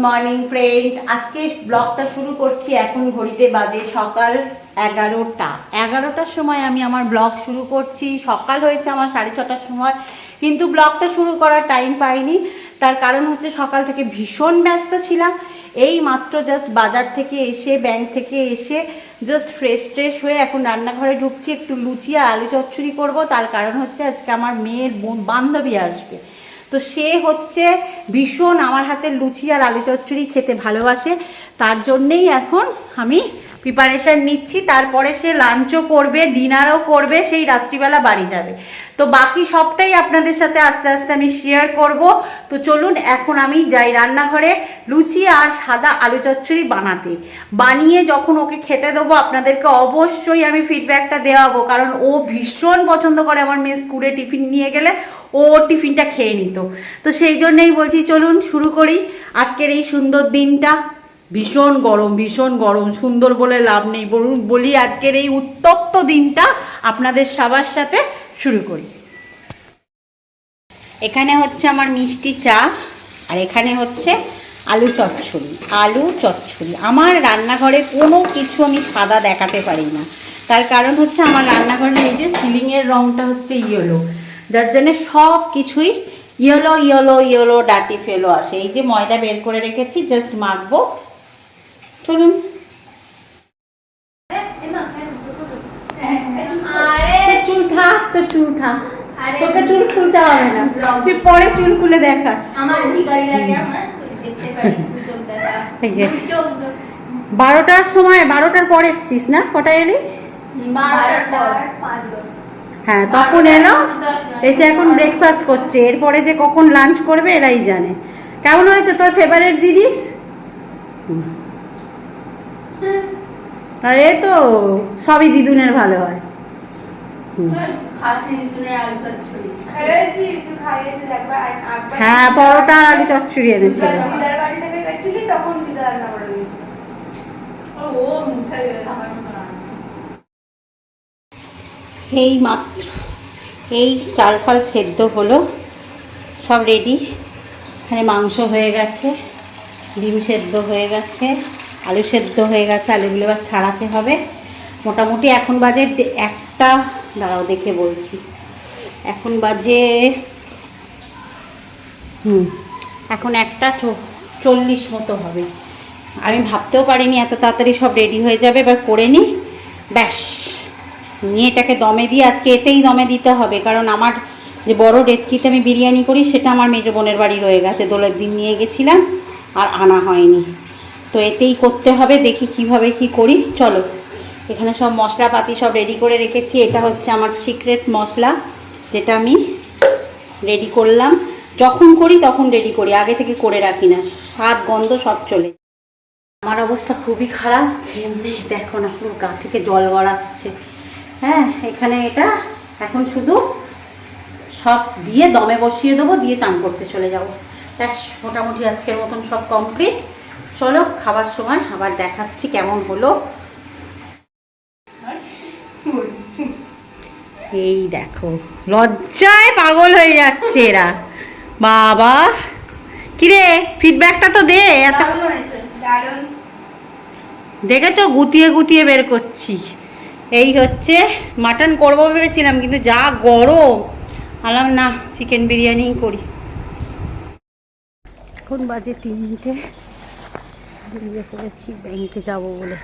Morning friend আজকে ব্লগটা শুরু করছি এখন ঘড়িতে বাজে সকাল এগারোটা। এগারোটার সময় আমি আমার ব্লগ শুরু করছি। সকাল হয়েছে আমার সাড়ে ছটার সময়, কিন্তু ব্লগটা শুরু করার টাইম পাইনি। তার কারণ হচ্ছে সকাল থেকে ভীষণ ব্যস্ত ছিলাম। এই মাত্র জাস্ট বাজার থেকে এসে ব্যাংক থেকে এসে জাস্ট ফ্রেশ ট্রেশ হয়ে এখন রান্নাঘরে ঢুকছি। একটু লুচি আর আলু চচ্চড়ি করব। তার কারণ হচ্ছে আজকে আমার মেয়ের বোন- বান্ধবী আসবে। তো সে হচ্ছে ভীষণ আমার হাতের লুচি আর আলু চচ্চড়ি খেতে ভালোবাসে। তার জন্যেই এখন আমি প্রিপারেশন নিচ্ছি। তারপরে সে লাঞ্চও করবে ডিনারও করবে, সেই রাত্রিবেলা বাড়ি যাবে। তো বাকি সবটাই আপনাদের সাথে আস্তে আস্তে আমি শেয়ার করব। তো চলুন, এখন আমি যাই রান্নাঘরে। লুচি আর সাদা আলু চচ্চড়ি বানাতে। বানিয়ে যখন ওকে খেতে দেবো, আপনাদেরকে অবশ্যই আমি ফিডব্যাকটা দেওয়াবো। কারণ ও ভীষণ পছন্দ করে আমার মেয়ে স্কুলে টিফিন নিয়ে গেলে। ও টিফিনটা খেয়ে নিত। তো সেই জন্যেই বলছি, চলুন শুরু করি। আজকের এই সুন্দর দিনটা। ভীষণ গরম ভীষণ গরম, সুন্দর বলে লাভ নেই। বলুন, বলি আজকের এই উত্তপ্ত দিনটা আপনাদের সবার সাথে শুরু করি। এখানে হচ্ছে আমার মিষ্টি চা, আর এখানে হচ্ছে আলু চচ্চড়ি আলু চচ্চড়ি। আমার রান্নাঘরে কোনো কিছু আমি সাদা দেখাতে পারি না। তার কারণ হচ্ছে আমার রান্নাঘরের এই যে সিলিংয়ের রঙটা হচ্ছে ইয়েলো যার জন্য সব কিছুই ইয়েলো ইয়েলো ইয়েলো ডাটি ফেলো আসে। এই যে ময়দা বের করে রেখেছি জাস্ট মাখবো। চলুন। চুল থাক তো চুল থাক। তোকে চুল খুলতে হবে না। তুই পরে চুল খুলে দেখাস। আমার ভিখারি লাগে আমার? দেখতে পারিস দু চোখ দেখা। এই যে। দুই চোখ বারোটার সময় বারোটার পর এসছিস না? কটায় এলি? হ্যাঁ তখন এলো। এসে এখন ব্রেকফাস্ট করছে। এরপরে যে কখন লাঞ্চ করবে এরাই জানে। কেমন হয়েছে তোর ফেভারিট জিনিস? হুম। আর এ তো সবই দিদুনের ভালো হয়। হ্যাঁ পরোটা আর আলু চচ্চড়ি। এনেছিল। এই মাত্র এই চাল ফাল সেদ্ধ হলো সব রেডি এখানে মাংস হয়ে গেছে ডিম সেদ্ধ হয়ে গেছে। আলু সেদ্ধ হয়ে গেছে, আলুগুলো এবার ছাড়াতে হবে। মোটামুটি এখন বাজে একটা, দাঁড়াও দেখে বলছি। এখন বাজে, হুম, এখন একটা চল্লিশ মতো হবে। আমি ভাবতেও পারিনি এত তাড়াতাড়ি সব রেডি হয়ে যাবে, এবার করে নিই ব্যাস, নিয়ে এটাকে দমে দিয়ে, আজকে এতেই দমে দিতে হবে, কারণ আমার যে বড় ডেচকিতে আমি বিরিয়ানি করি, সেটা আমার মেজো বোনের বাড়ি রয়ে গেছে, দোলের দিন নিয়ে গেছিলাম, আর আনা হয়নি। তো এতেই করতে হবে, দেখি কীভাবে কি করি, চলো। এখানে সব মশলাপাতি সব রেডি করে রেখেছি, এটা হচ্ছে আমার সিক্রেট মশলা, যেটা আমি রেডি করলাম। যখন করি তখন রেডি করি, আগে থেকে করে রাখি না, স্বাদ, গন্ধ সব চলে। আমার অবস্থা খুবই খারাপ, এমনি দেখো না, পুরো গা থেকে জল গড়াচ্ছে। হ্যাঁ এখানে এটা এখন শুধু সব দিয়ে দমে বসিয়ে দেবো, দিয়ে চান করতে চলে যাব। ব্যাস, মোটামুটি আজকের মতন সব কমপ্লিট চলো খাবার সময় আবার দেখাচ্ছি কেমন হলো। এই দেখো লজ্জায় পাগল হয়ে যাচ্ছে এরা। বাবা কিরে ফিডব্যাকটা তো দে এত দেখেছ গুতিয়ে গুতিয়ে বের করছি। এই হচ্ছে মাটন করব ভেবেছিলাম কিন্তু যা গরম। আলাম না চিকেন বিরিয়ানি করি। এখন বাজে তিনটে। বেরিয়ে ফেলেছি ব্যাংকে যাব বলে।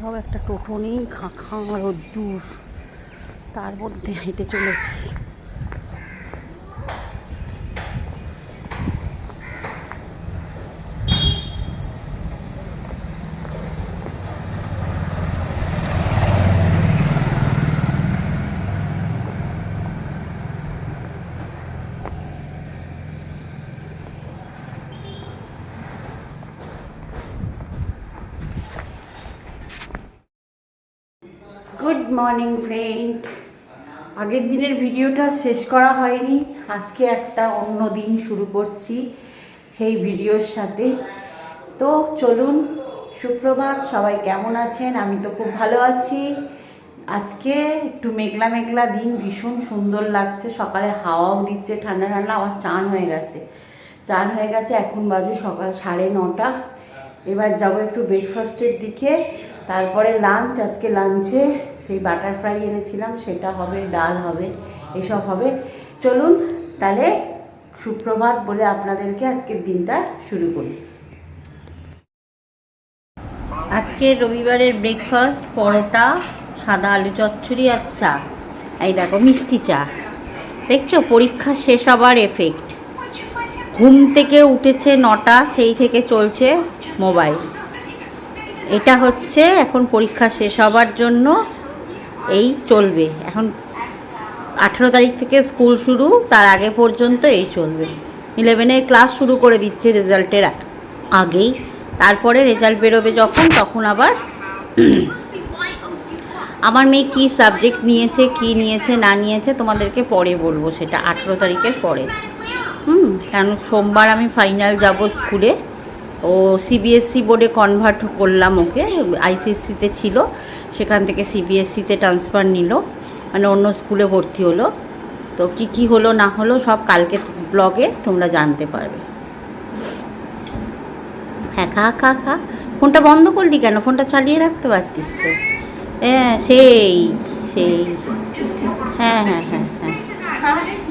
তাও একটা টোটো নেই খাঁ খাঁ রোদ্দুর। তার মধ্যে হেঁটে চলেছি। গুড মর্নিং ফ্রেন্ড আগের দিনের ভিডিওটা শেষ করা হয়নি। আজকে একটা অন্য দিন শুরু করছি সেই ভিডিওর সাথে। তো চলুন, সুপ্রভাত, সবাই কেমন আছেন? আমি তো খুব ভালো আছি। আজকে একটু মেঘলা মেঘলা দিন, ভীষণ সুন্দর লাগছে। সকালে হাওয়াও দিচ্ছে, ঠান্ডা ঠান্ডা, আমার চান হয়ে গেছে। চান হয়ে গেছে, এখন বাজে সকাল সাড়ে নটা। এবার যাব একটু ব্রেকফাস্টের দিকে। তারপরে লাঞ্চ আজকে লাঞ্চে সেই বাটার ফ্রাই এনেছিলাম, সেটা হবে, ডাল হবে, এসব হবে। চলুন তাহলে সুপ্রভাত বলে আপনাদেরকে আজকের দিনটা শুরু করি। আজকে রবিবারের ব্রেকফাস্ট পরোটা, সাদা আলু চচ্চড়ি আর চা। এই দেখো, মিষ্টি চা। দেখছ, পরীক্ষা শেষ হবার এফেক্ট ঘুম থেকে উঠেছে নটা, সেই থেকে চলছে মোবাইল। এটা হচ্ছে এখন পরীক্ষা শেষ হবার জন্য এই চলবে। এখন আঠেরো তারিখ থেকে স্কুল শুরু, তার আগে পর্যন্ত এই চলবে। ইলেভেনের ক্লাস শুরু করে দিচ্ছে রেজাল্টের আগেই। তারপরে রেজাল্ট বেরোবে যখন, তখন আবার আমার মেয়ে কী সাবজেক্ট নিয়েছে, কি নিয়েছে, না নিয়েছে, তোমাদেরকে পরে বলব সেটা, আঠেরো তারিখের পরে। হুম, কারণ সোমবার আমি ফাইনাল যাব স্কুলে। ও সিবিএসসি বোর্ডে কনভার্ট করলাম ওকে, আইসিএসসিতে ছিল। সেখান থেকে সিবিএসসিতে ট্রান্সফার নিল। মানে অন্য স্কুলে ভর্তি হলো। তো কি কি হলো, না হলো, সব কালকে ব্লগে তোমরা জানতে পারবে। হ্যাঁ খা খা খা। ফোনটা বন্ধ করলি কেন? ফোনটা চালিয়ে রাখতে পারতিস তো। হ্যাঁ সেই সেই। হ্যাঁ হ্যাঁ হ্যাঁ হ্যাঁ।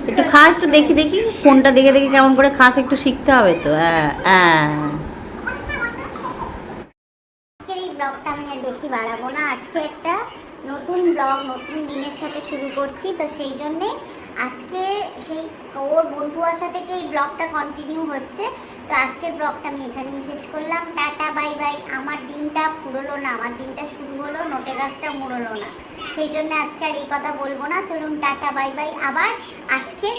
একটু খা, একটু দেখি দেখি। ফোনটা দেখে দেখে কেমন করে খাস, একটু শিখতে হবে তো। হ্যাঁ হ্যাঁ আজকের এই ব্লগটা আমি আর বেশি বাড়াবো না। আজকে একটা নতুন ব্লগ নতুন দিনের সাথে শুরু করছি। তো সেই জন্যে আজকে সেই ওর বন্ধু আসা থেকে এই ব্লগটা কন্টিনিউ হচ্ছে। তো আজকের ব্লগটা আমি এখানেই শেষ করলাম। টাটা বাই বাই আমার দিনটা ফুরলো না, আমার দিনটা শুরু হলো, নোটে গাছটা মুড়লো না। সেই জন্য আজকে আর এই কথা বলব না। চলুন, টাটা বাই বাই আবার আজকে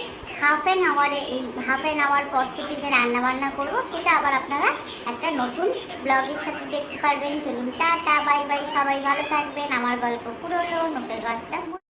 হাফ অ্যান আওয়ারে এই হাফ অ্যান আওয়ার পর থেকে যে রান্নাবান্না করব, সেটা আবার আপনারা একটা নতুন ব্লগের সাথে দেখতে পারবেন। চলুন টাটা বাই বাই সবাই ভালো থাকবেন। আমার গল্প পুরোনো নোটের নোটে গাছটা